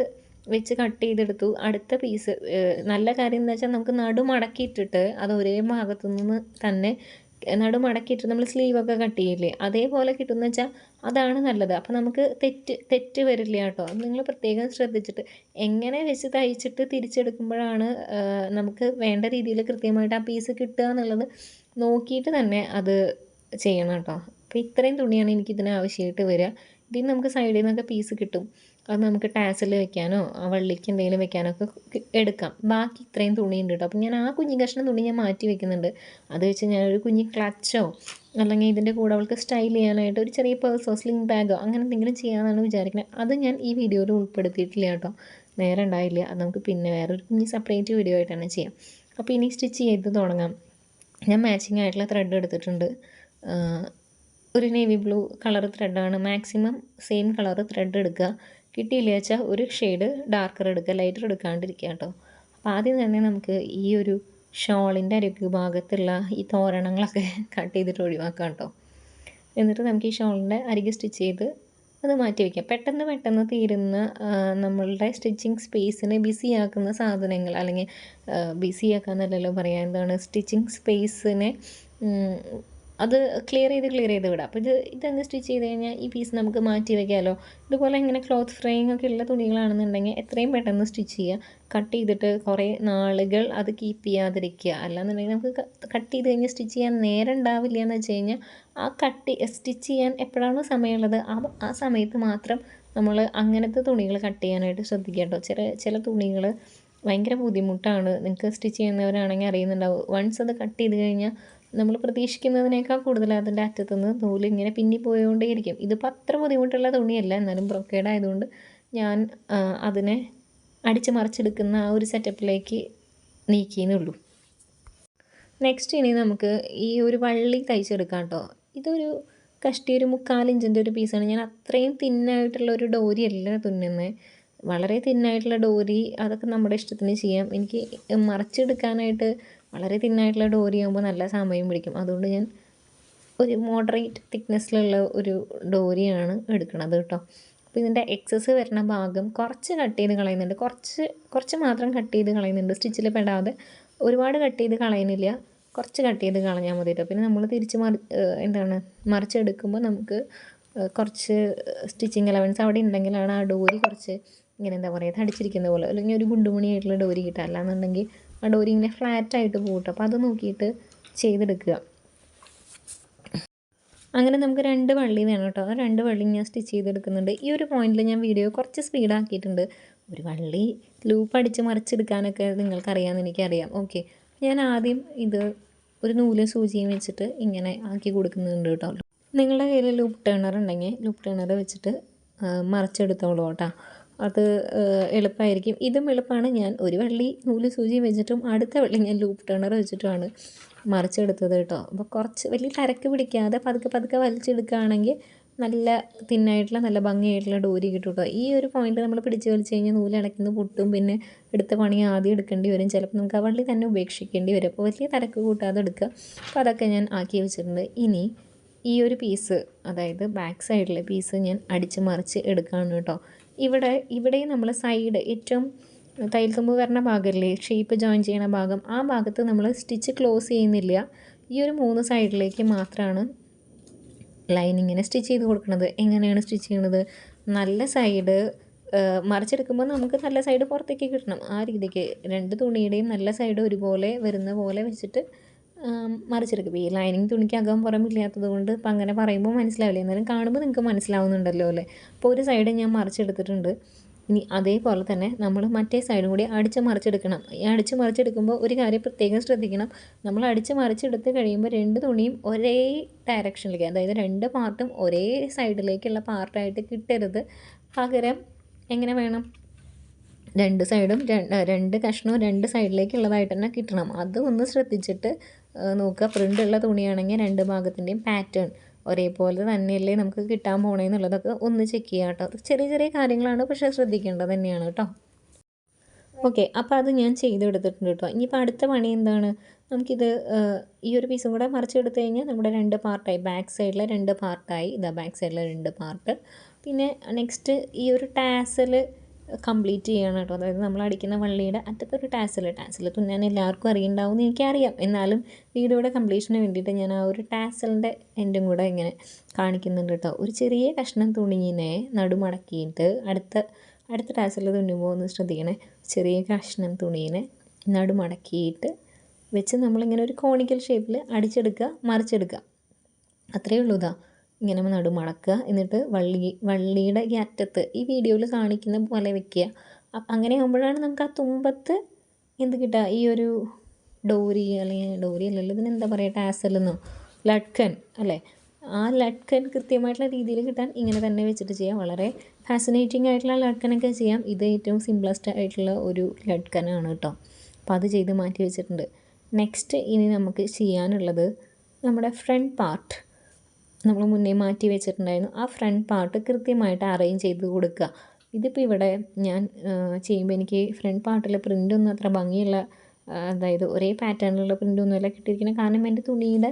വെച്ച് കട്ട് ചെയ്തെടുത്തു. അടുത്ത പീസ് നല്ല കാര്യം എന്ന് വെച്ചാൽ നമുക്ക് നടു മടക്കിയിട്ടിട്ട് അത് ഒരേ ഭാഗത്തു നിന്ന് തന്നെ നടു മടക്കിയിട്ട് നമ്മൾ സ്ലീവൊക്കെ കട്ട് ചെയ്യില്ലേ? അതേപോലെ കിട്ടുമെന്ന് വെച്ചാൽ അതാണ് നല്ലത്. അപ്പോൾ നമുക്ക് തെറ്റ് തെറ്റ് വരില്ല കേട്ടോ. നിങ്ങൾ പ്രത്യേകം ശ്രദ്ധിച്ചിട്ട് എങ്ങനെ വെച്ച് തയ്ച്ചിട്ട് തിരിച്ചെടുക്കുമ്പോഴാണ് നമുക്ക് വേണ്ട രീതിയിൽ കൃത്യമായിട്ട് ആ പീസ് കിട്ടുക എന്നുള്ളത് നോക്കിയിട്ട് തന്നെ അത് ചെയ്യണം കേട്ടോ. അപ്പോൾ ഇത്രയും തുണിയാണ് എനിക്ക് എനിക്കിതിന് ആവശ്യമായിട്ട് വരിക. ഇതിന് നമുക്ക് സൈഡിൽ നിന്നൊക്കെ പീസ് കിട്ടും. അത് നമുക്ക് ടാസിൽ വെക്കാനോ ആ വള്ളിക്ക് എന്തെങ്കിലും വെക്കാനോ ഒക്കെ എടുക്കാം. ബാക്കി ഇത്രയും തുണി ഉണ്ട് കേട്ടോ അപ്പോൾ ഞാൻ ആ കുഞ്ഞി കഷ്ണം തുണി ഞാൻ മാറ്റി വെക്കുന്നുണ്ട്. അത് വെച്ച് ഞാനൊരു കുഞ്ഞി ക്ലച്ചോ അല്ലെങ്കിൽ ഇതിന്റെ കൂടെ അവൾക്ക് സ്റ്റൈൽ ചെയ്യാനായിട്ട് ഒരു ചെറിയ പേഴ്സോ സ്ലിംഗ് ബാഗോ അങ്ങനെ എന്തെങ്കിലും ചെയ്യാമെന്നാണ് വിചാരിക്കുന്നത് അത് ഞാൻ ഈ വീഡിയോയിൽ ഉൾപ്പെടുത്തിയിട്ടില്ല കേട്ടോ നേരെ ഉണ്ടായില്ല. അത് നമുക്ക് പിന്നെ വേറൊരു കുഞ്ഞ് സെപ്പറേറ്റ് വീഡിയോ ആയിട്ടാണ് ചെയ്യാം. അപ്പോൾ ഇനി സ്റ്റിച്ച് ചെയ്ത് തുടങ്ങാം. ഞാൻ മാച്ചിങ് ആയിട്ടുള്ള ത്രെഡ് എടുത്തിട്ടുണ്ട്. ഒരു നേവി ബ്ലൂ കളർ ത്രെഡാണ് മാക്സിമം സെയിം കളർ ത്രെഡ് എടുക്കുക. കിട്ടിയില്ല വെച്ചാൽ ഒരു ഷെയ്ഡ് ഡാർക്കർ എടുക്കുക ലൈറ്റർ എടുക്കാണ്ടിരിക്കുക കേട്ടോ. അപ്പോൾ ആദ്യം തന്നെ നമുക്ക് ഈ ഒരു ഷോളിന്റെ അരക്ക് ഭാഗത്തുള്ള ഈ തോരണങ്ങളൊക്കെ *laughs* കട്ട് ചെയ്തിട്ട് ഒഴിവാക്കാം കേട്ടോ. എന്നിട്ട് നമുക്ക് ഈ ഷോളിന്റെ അരികെ സ്റ്റിച്ച് ചെയ്ത് അത് മാറ്റി വയ്ക്കാം പെട്ടെന്ന് പെട്ടെന്ന് തീരുന്ന നമ്മളുടെ സ്റ്റിച്ചിങ് സ്പേസിനെ ബിസി ആക്കുന്ന സാധനങ്ങൾ അല്ലെങ്കിൽ ബിസി ആക്കാന്നല്ലല്ലോ പറയാം എന്താണ് സ്റ്റിച്ചിങ് സ്പേസിനെ അത് ക്ലിയർ ചെയ്ത് ക്ലിയർ ചെയ്ത് വിടാം. അപ്പോൾ ഇത് ഇതങ്ങ് സ്റ്റിച്ച് ചെയ്ത് കഴിഞ്ഞാൽ ഈ പീസ് നമുക്ക് മാറ്റി വയ്ക്കാമല്ലോ ഇതുപോലെ ഇങ്ങനെ ക്ലോത്ത് ഫ്രെയിങ് ഒക്കെ ഉള്ള തുണികളാണെന്നുണ്ടെങ്കിൽ എത്രയും പെട്ടെന്ന് സ്റ്റിച്ച് ചെയ്യുക കട്ട് ചെയ്തിട്ട് കുറേ നാളുകൾ അത് കീപ്പ് ചെയ്യാതിരിക്കുക. അല്ലാന്നുണ്ടെങ്കിൽ നമുക്ക് കട്ട് ചെയ്ത് കഴിഞ്ഞ് സ്റ്റിച്ച് ചെയ്യാൻ നേരം ഉണ്ടാവില്ല എന്ന് വെച്ച് കഴിഞ്ഞാൽ ആ കട്ട് സ്റ്റിച്ച് ചെയ്യാൻ എപ്പോഴാണോ സമയമുള്ളത് ആ ആ സമയത്ത് മാത്രം നമ്മൾ അങ്ങനത്തെ തുണികൾ കട്ട് ചെയ്യാനായിട്ട് ശ്രദ്ധിക്കുക കേട്ടോ. ചില ചില തുണികൾ ഭയങ്കര ബുദ്ധിമുട്ടാണ്. നിങ്ങൾക്ക് സ്റ്റിച്ച് ചെയ്യുന്നവരാണെങ്കിൽ അറിയുന്നുണ്ടാവും. വൺസ് അത് കട്ട് ചെയ്ത് കഴിഞ്ഞാൽ നമ്മൾ പ്രതീക്ഷിക്കുന്നതിനേക്കാൾ കൂടുതൽ അതിന്റെ അറ്റത്തുനിന്ന് നൂലിങ്ങനെ പിന്നി പോയോണ്ടേയിരിക്കും. ഇതിപ്പോൾ അത്ര ബുദ്ധിമുട്ടുള്ള തുണിയല്ല എന്നാലും ബ്രൊക്കേഡ് ആയതുകൊണ്ട് ഞാൻ അതിനെ അടിച്ച് മറിച്ചെടുക്കുന്ന ആ ഒരു സെറ്റപ്പിലേക്ക് നീക്കിയെന്നുള്ളൂ നെക്സ്റ്റ് ഇനി നമുക്ക് ഈ ഒരു വള്ളി തയ്ച്ചെടുക്കാം കേട്ടോ ഇതൊരു കഷ്ടി ഒരു മുക്കാലിഞ്ചിന്റെ ഒരു പീസാണ് ഞാൻ അത്രയും തിന്നായിട്ടുള്ള ഒരു ഡോരി അല്ല തുന്നുന്നത് വളരെ തിന്നായിട്ടുള്ള ഡോരി അതൊക്കെ നമ്മുടെ ഇഷ്ടത്തിന് ചെയ്യാം. എനിക്ക് മറിച്ചെടുക്കാനായിട്ട് വളരെ തിന്നായിട്ടുള്ള ഡോറി ആകുമ്പോൾ നല്ല സമയം പിടിക്കും. അതുകൊണ്ട് ഞാൻ ഒരു മോഡറേറ്റ് തിക്നെസ്സിലുള്ള ഒരു ഡോരിയാണ് എടുക്കുന്നത് കേട്ടോ അപ്പോൾ ഇതിന്റെ എക്സസ് വരുന്ന ഭാഗം കുറച്ച് കട്ട് ചെയ്ത് കളയുന്നുണ്ട്. കുറച്ച് കുറച്ച് മാത്രം കട്ട് ചെയ്ത് കളയുന്നുണ്ട്. സ്റ്റിച്ചിൽ പെടാതെ ഒരുപാട് കട്ട് ചെയ്ത് കളയുന്നില്ല. കുറച്ച് കട്ട് ചെയ്ത് കളഞ്ഞാൽ മതി കേട്ടോ പിന്നെ നമ്മൾ തിരിച്ച് മറി എന്താണ് മറിച്ചെടുക്കുമ്പോൾ നമുക്ക് കുറച്ച് സ്റ്റിച്ചിങ് അലവൻസ് അവിടെ ഉണ്ടെങ്കിലാണ് ആ ഡോരി കുറച്ച് ഇങ്ങനെ എന്താ പറയുക തടിച്ചിരിക്കുന്ന പോലെ അല്ലെങ്കിൽ ഒരു ഗുണ്ടുമണിയായിട്ടുള്ള ഡോരി കിട്ടുക. അല്ലാന്നുണ്ടെങ്കിൽ ആ ഡോരി ഇങ്ങനെ ഫ്ലാറ്റായിട്ട് പോകട്ടെ അപ്പോൾ അത് നോക്കിയിട്ട് ചെയ്തെടുക്കുക. അങ്ങനെ നമുക്ക് രണ്ട് വള്ളി വേണം കേട്ടോ. രണ്ട് വള്ളി ഞാൻ സ്റ്റിച്ച് ചെയ്തെടുക്കുന്നുണ്ട്. ഈ ഒരു പോയിന്റിൽ ഞാൻ വീഡിയോ കുറച്ച് സ്പീഡാക്കിയിട്ടുണ്ട് ഒരു വള്ളി ലൂപ്പ് അടിച്ച് മറിച്ചെടുക്കാനൊക്കെ നിങ്ങൾക്കറിയാമെന്ന് എനിക്കറിയാം. ഓക്കെ ഞാൻ ആദ്യം ഇത് ഒരു നൂലും സൂചിയും വെച്ചിട്ട് ഇങ്ങനെ ആക്കി കൊടുക്കുന്നുണ്ട് കേട്ടോ. നിങ്ങളുടെ കയ്യിൽ ലൂപ്പ് ടേണർ ഉണ്ടെങ്കിൽ ലൂപ്പ് ടേണർ വെച്ചിട്ട് മറിച്ചെടുത്തോളൂ കേട്ടോ. അത് എളുപ്പമായിരിക്കും ഇതും എളുപ്പമാണ് ഞാൻ ഒരു വള്ളി നൂൽ സൂചി വെച്ചിട്ടും അടുത്ത വള്ളി ഞാൻ ലൂപ്പ് ടേണർ വെച്ചിട്ടുമാണ് മറിച്ചെടുത്തത് കേട്ടോ. അപ്പോൾ കുറച്ച് വലിയ തരക്ക് പിടിക്കാതെ പതുക്കെ പതുക്കെ വലിച്ചെടുക്കുകയാണെങ്കിൽ നല്ല തിന്നായിട്ടുള്ള നല്ല ഭംഗിയായിട്ടുള്ള ഡോരി കിട്ടും കേട്ടോ. ഈ ഒരു പോയിന്റ് നമ്മൾ പിടിച്ച് വലിച്ച് കഴിഞ്ഞാൽ നൂൽ അടയ്ക്കുന്ന പൊട്ടും പിന്നെ എടുത്ത പണി ആദ്യം എടുക്കേണ്ടി വരും. ചിലപ്പോൾ നമുക്ക് ആ വള്ളി തന്നെ ഉപേക്ഷിക്കേണ്ടി വരും. അപ്പോൾ വലിയ തരക്ക് കൂട്ടാതെ എടുക്കുക. അപ്പോൾ അതൊക്കെ ഞാൻ ആക്കി വെച്ചിട്ടുണ്ട്. ഇനി ഈ ഒരു പീസ് അതായത് ബാക്ക് സൈഡിലെ പീസ് ഞാൻ അടിച്ച് മറിച്ച് എടുക്കുകയാണ് കേട്ടോ. ഇവിടെ ഇവിടെ നമ്മൾ സൈഡ് ഏറ്റവും തയ്യൽ തുമ്പ് വരുന്ന ഭാഗമല്ലേ ഷേപ്പ് ജോയിൻ ചെയ്യണ ഭാഗം ആ ഭാഗത്ത് നമ്മൾ സ്റ്റിച്ച് ക്ലോസ് ചെയ്യുന്നില്ല. ഈ ഒരു മൂന്ന് സൈഡിലേക്ക് മാത്രമാണ് ലൈനിങ്ങിനെ സ്റ്റിച്ച് ചെയ്ത് കൊടുക്കുന്നത് എങ്ങനെയാണ് സ്റ്റിച്ച് ചെയ്യണത്? നല്ല സൈഡ് മറിച്ചെടുക്കുമ്പോൾ നമുക്ക് നല്ല സൈഡ് പുറത്തേക്ക് കിട്ടണം. ആ രീതിക്ക് രണ്ട് തുണിയുടെയും നല്ല സൈഡ് ഒരുപോലെ വരുന്ന പോലെ വെച്ചിട്ട് മറിച്ചെടുക്കും. ഈ ലൈനിങ് തുണിക്ക് അകം പുറമില്ലാത്തത് കൊണ്ട് ഇപ്പം അങ്ങനെ പറയുമ്പോൾ മനസ്സിലാവില്ല. എന്നാലും കാണുമ്പോൾ നിങ്ങൾക്ക് മനസ്സിലാവുന്നുണ്ടല്ലോ അല്ലേ? അപ്പോൾ ഒരു സൈഡ് ഞാൻ മറിച്ചെടുത്തിട്ടുണ്ട്. ഇനി അതേപോലെ തന്നെ നമ്മൾ മറ്റേ സൈഡും കൂടി അടിച്ച് മറിച്ചെടുക്കണം. ഈ അടിച്ച് മറിച്ചെടുക്കുമ്പോൾ ഒരു കാര്യം പ്രത്യേകം ശ്രദ്ധിക്കണം. നമ്മൾ അടിച്ച് മറിച്ചെടുത്ത് കഴിയുമ്പോൾ രണ്ട് തുണിയും ഒരേ ഡയറക്ഷനിലേക്ക് അതായത് രണ്ട് പാർട്ടും ഒരേ സൈഡിലേക്കുള്ള പാർട്ടായിട്ട് കിട്ടരുത്. പകരം എങ്ങനെ വേണം? രണ്ട് സൈഡും രണ്ട് കഷ്ണവും രണ്ട് സൈഡിലേക്കുള്ളതായിട്ട് തന്നെ കിട്ടണം. അത് ഒന്ന് ശ്രദ്ധിച്ചിട്ട് നോക്കുക. പ്രിന്റുള്ള തുണിയാണെങ്കിൽ രണ്ട് ഭാഗത്തിന്റെയും പാറ്റേൺ ഒരേപോലെ തന്നെയല്ലേ നമുക്ക് കിട്ടാൻ പോണേന്നുള്ളതൊക്കെ ഒന്ന് ചെക്ക് ചെയ്യാം കേട്ടോ. ചെറിയ ചെറിയ കാര്യങ്ങളാണ് പക്ഷേ ശ്രദ്ധിക്കേണ്ടത് തന്നെയാണ് കേട്ടോ. ഓക്കെ അപ്പോൾ അത് ഞാൻ ചെയ്തെടുത്തിട്ടുണ്ട് കേട്ടോ. ഇനിയിപ്പോൾ അടുത്ത പണി എന്താണ്? നമുക്കിത് ഈ ഒരു പീസും കൂടെ മറിച്ചെടുത്ത് കഴിഞ്ഞാൽ നമ്മുടെ രണ്ട് പാർട്ടായി ബാക്ക് സൈഡിലെ രണ്ട് പാർട്ടായി ഇതാ ബാക്ക് സൈഡിലെ രണ്ട് പാർട്ട് പിന്നെ നെക്സ്റ്റ് ഈ ഒരു ടാസൽ കംപ്ലീറ്റ് ചെയ്യണം കേട്ടോ. അതായത് നമ്മൾ അടിക്കുന്ന വള്ളിയുടെ അറ്റത്തൊരു ടാസൽ ടാസൽ തുന്നാൻ എല്ലാവർക്കും അറിയണ്ടാവും എന്ന് എനിക്കറിയാം. എന്നാലും വീഡിയോയുടെ കംപ്ലീഷന് വേണ്ടിയിട്ട് ഞാൻ ആ ഒരു ടാസലിന്റെ എൻഡും കൂടെ ഇങ്ങനെ കാണിക്കുന്നുണ്ട് കേട്ടോ. ഒരു ചെറിയ കഷ്ണം തുണിയെ നടുമടക്കിയിട്ട് അടുത്ത അടുത്ത ടാസൽ തുന്നുമ്പോൾ ഒന്ന് ശ്രദ്ധിക്കണേ. ചെറിയ കഷ്ണം തുണീനെ നടുമടക്കിയിട്ട് വെച്ച് നമ്മളിങ്ങനെ ഒരു കോണിക്കൽ ഷേപ്പിൽ അടിച്ചെടുക്കുക മറിച്ചെടുക്കുക. അത്രയേ ഉള്ളൂ ഇതാ. ഇങ്ങനെ നടു മടക്കുക എന്നിട്ട് വള്ളി വള്ളിയുടെ ഈ അറ്റത്ത് ഈ വീഡിയോയിൽ കാണിക്കുന്ന പോലെ വെക്കുക. അങ്ങനെ ആകുമ്പോഴാണ് നമുക്ക് ആ തുമ്പത്ത് എന്ത് കിട്ടുക? ഈ ഒരു ഡോരി അല്ലെങ്കിൽ ഡോരി അല്ലല്ലോ ഇതിനെന്താ പറയുക? ടാസലെന്നോ ലട്കൻ അല്ലേ? ആ ലട്കൻ കൃത്യമായിട്ടുള്ള രീതിയിൽ കിട്ടാൻ ഇങ്ങനെ തന്നെ വെച്ചിട്ട് ചെയ്യാം. വളരെ ഫാസിനേറ്റിംഗ് ആയിട്ടുള്ള ലട്കനൊക്കെ ചെയ്യാം. ഇത് ഏറ്റവും സിംപ്ലസ്റ്റ് ആയിട്ടുള്ള ഒരു ലട്കനാണ് കേട്ടോ. അപ്പോൾ അത് ചെയ്ത് മാറ്റി വെച്ചിട്ടുണ്ട്. നെക്സ്റ്റ് ഇനി നമുക്ക് ചെയ്യാനുള്ളത് നമ്മുടെ ഫ്രണ്ട് പാർട്ട്. നമ്മൾ മുന്നേ മാറ്റി വെച്ചിട്ടുണ്ടായിരുന്നു. ആ ഫ്രണ്ട് പാർട്ട് കൃത്യമായിട്ട് അറേഞ്ച് ചെയ്ത് കൊടുക്കുക. ഇതിപ്പോൾ ഇവിടെ ഞാൻ ചെയ്യുമ്പോൾ എനിക്ക് ഫ്രണ്ട് പാർട്ടിലെ പ്രിന്റൊന്നും അത്ര ഭംഗിയുള്ള അതായത് ഒരേ പാറ്റേണിലുള്ള പ്രിന്റൊന്നുമല്ല കിട്ടിയിരിക്കുന്നത് കാരണം എന്റെ തുണിയുടെ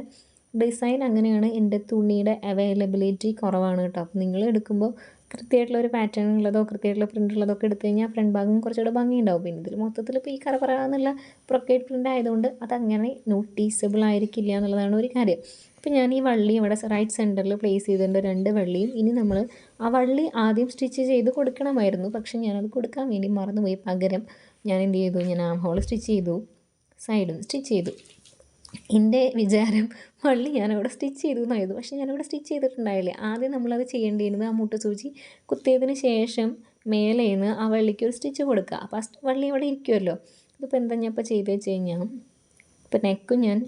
ഡിസൈൻ അങ്ങനെയാണ്. എന്റെ തുണിയുടെ അവൈലബിലിറ്റി കുറവാണ് കേട്ടോ. അപ്പോൾ നിങ്ങൾ എടുക്കുമ്പോൾ കൃത്യമായിട്ടുള്ള ഒരു പാറ്റേൺ ഉള്ളതോ കൃത്യമായിട്ടുള്ള പ്രിന്റ് ഉള്ളതോ ഒക്കെ എടുത്തു കഴിഞ്ഞാൽ ഫ്രണ്ട് ഭാഗം കുറച്ചുകൂടെ ഭംഗിയുണ്ടാവും. പിന്നെ ഇതിൽ മൊത്തത്തിൽ ഇപ്പോൾ ഈ കറ എന്നുള്ള പ്രൊക്കേറ്റ് പ്രിന്റ് ആയതുകൊണ്ട് അതങ്ങനെ നോട്ടീസബിൾ ആയിരിക്കില്ല എന്നുള്ളതാണ് ഒരു കാര്യം. അപ്പോൾ ഞാൻ ഈ വള്ളി ഇവിടെ റൈറ്റ് സെന്ററിൽ പ്ലേസ് ചെയ്തിട്ടുണ്ട് രണ്ട് വള്ളിയും. ഇനി നമ്മൾ ആ വള്ളി ആദ്യം സ്റ്റിച്ച് ചെയ്ത് കൊടുക്കണമായിരുന്നു. പക്ഷെ ഞാനത് കൊടുക്കാൻ വേണ്ടി മറന്നുപോയി. പകരം ഞാൻ എന്ത് ചെയ്തു? ഞാൻ ആം ഹോൾ സ്റ്റിച്ച് ചെയ്തു. സൈഡും സ്റ്റിച്ച് ചെയ്തു. എന്റെ വിചാരം വള്ളി ഞാനവിടെ സ്റ്റിച്ച് ചെയ്തു എന്നായിരുന്നു പക്ഷേ ഞാനവിടെ സ്റ്റിച്ച് ചെയ്തിട്ടുണ്ടായില്ലേ. ആദ്യം നമ്മളത് ചെയ്യേണ്ടിയിരുന്നത് ആ മുട്ട സൂചി കുത്തിയതിന് ശേഷം മേലേന്ന് ആ വള്ളിക്ക് ഒരു സ്റ്റിച്ച് കൊടുക്കുക. ഫസ്റ്റ് വള്ളി അവിടെ ഇരിക്കുമല്ലോ ഇതിപ്പോൾ എന്താ ഞാൻ ഇപ്പോൾ ചെയ്ത് വെച്ച് കഴിഞ്ഞാൽ ഇപ്പോൾ നെക്കും ഞാൻ